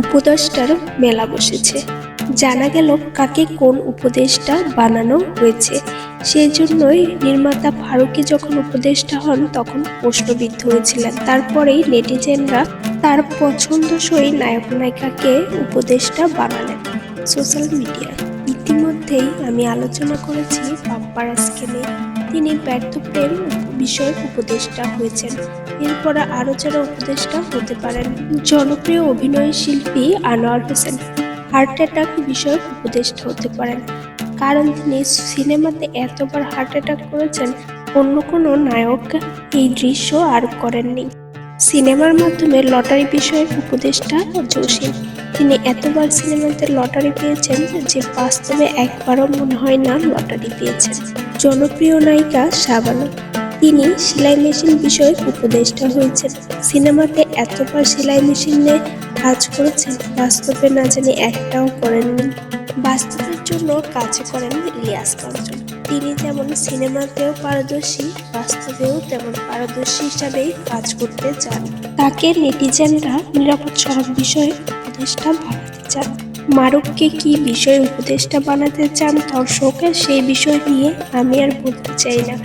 উপদেষ্টার মেলা বসেছে। জানা গেল কাকে কোন উপদেষ্টা বানানো হয়েছে। সেই জন্যই নির্মাতা ফারুকি যখন উপদেষ্টা হন, তখন প্রশ্নবিদ্ধ হয়েছিলেন। তারপরেই নেটিজেনরা তার পছন্দসই নায়ক নায়িকাকে উপদেষ্টা বানালেন। সোশ্যাল মিডিয়ায় ইতিমধ্যেই আমি আলোচনা করেছি পাপ্পারাজকে নিয়ে। তিনি ব্যর্থ প্রেম বিষয়ক উপদেষ্টা হয়েছেন। এরপরে আরও যারা উপদেষ্টা হতে পারেন। জনপ্রিয় অভিনয় শিল্পী আনোয়ার হোসেন হার্ট অ্যাটাক বিষয়ক উপদেষ্টা হতে পারেন। কারণ তিনি সিনেমাতে এতবার হার্ট অ্যাটাক করেছেন, অন্য কোনো নায়ক এই দৃশ্য আর করেননি। সিনেমার মাধ্যমে লটারি বিষয়ক উপদেষ্টা জসিম তিনি এতবার সিনেমাতে লটারি পেয়েছেন যে বাস্তবে একবারও মনে হয় না লটারি পেয়েছেন। জনপ্রিয় নায়িকা শাবানা। তিনি সেলাই মেশিন বিষয়ক উপদেষ্টা হয়েছেন। সিনেমাতে এতবার সেলাই মেশিনে কাজ করেছেন, বাস্তবে না জানি একটাও করেননি। বাস্তবের জন্য কাজ করেন ইলিয়াস কাঞ্চন তিনি যেমন সিনেমাতেও পারদর্শী, বাস্তবেও তেমন পারদর্শী হিসাবেই কাজ করতে চান। তাকে নেটিজেনরা নিরাপদ সড়ক বিষয়ে উপদেষ্টা বানাতে চান। মারুককে কি বিষয়ে উপদেষ্টা বানাতে চান দর্শক সেই বিষয় নিয়ে আমি আর বলতে চাই না।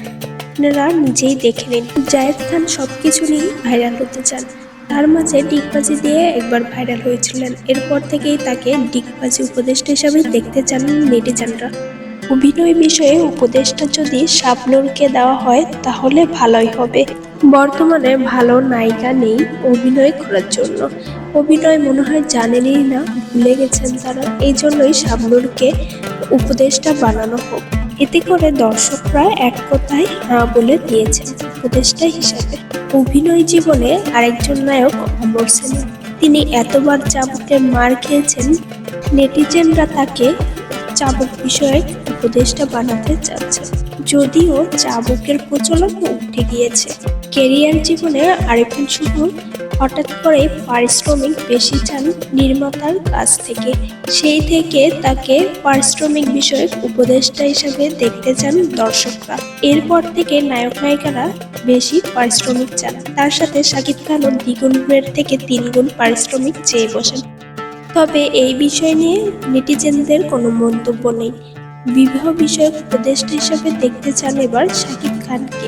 আপনারা নিজেই দেখে নিন। জায়েদ খান সবকিছু নিয়ে ভাইরাল হতে চান। তার মাঝে ডিগবাজি দিয়ে একবার ভাইরাল হয়েছিলেন। এরপর থেকেই তাকে ডিগবাজি উপদেষ্টা হিসাবে দেখতে চান নেটিজানরা। অভিনয় বিষয়ে উপদেশটা যদি শাবনুরকে দেওয়া হয়, তাহলে ভালোই হবে। বর্তমানে ভালো নায়িকা নেই অভিনয় করার জন্য। অভিনয় মনে হয় জানেনই না, ভুলে গেছেন তারা। এই জন্যই শাবনুরকে উপদেশটা বানানো হোক। এতে করে দর্শকরা এক কথায় হ্যাঁ বলে দিয়েছেন উপদেষ্টা হিসাবে। অভিনয় জীবনে আরেকজন নায়ক অমর সেন। তিনি এতবার চাবুকের মার খেয়েছেন, নেটিজেনরা তাকে চাবুক বিষয়ে উপদেষ্টা বানাতে চাচ্ছে যদিও চাবুকের প্রচলন উঠে গিয়েছে। কেরিয়ার জীবনে আরেকজন শুধু হঠাৎ করে পারিশ্রমিক বেশি চান নির্মাতার কাছ থেকে। সেই থেকে তাকে পারিশ্রমিক বিষয়ক উপদেষ্টা হিসাবে দেখতে চান দর্শকরা। এরপর থেকে নায়ক নায়িকারা বেশি পারিশ্রমিক চান। তার সাথে শাকিব খানও দ্বিগুণের থেকে তিনগুণ পারিশ্রমিক চেয়ে বসেন। তবে এই বিষয় নিয়ে নেটিজেনদের কোনো মন্তব্য নেই। বিবাহ বিষয়ক উপদেষ্টা হিসাবে দেখতে চান এবার শাকিব খানকে।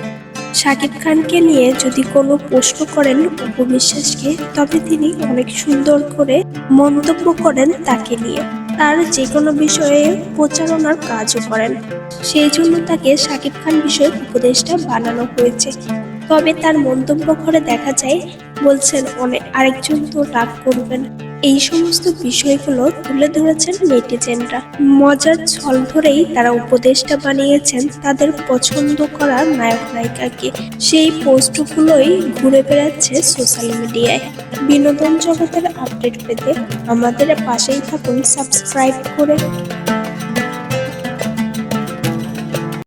শাকিব খানকে নিয়ে যদি কোনো প্রশ্ন করেন উপবিশ্বাসকে তবে তিনি অনেক সুন্দর করে মন্তব্য করেন তাকে নিয়ে। তার যে কোনো বিষয়ে প্রচারণার কাজও করেন। সেই জন্য তাকে শাকিব খান বিষয়ক উপদেষ্টা বানানো হয়েছে। তবে তার মন্তব্য করে দেখা যায়, বলছেন অনেক আরেকজন তো রাগ করবেন। এই সমস্ত বিষয়গুলো তুলে ধরেছেন নেটিজেনরা। মজার ছল ধরেই তারা উপদেশটা বানিয়েছেন তাদের পছন্দ করা নায়ক নায়িকাকে। সেই পোস্টগুলোই ঘুরে বেড়াচ্ছে সোশ্যাল মিডিয়ায়। বিনোদন জগতের আপডেট পেতে আমাদের পাশেই থাকুন, সাবস্ক্রাইব করে।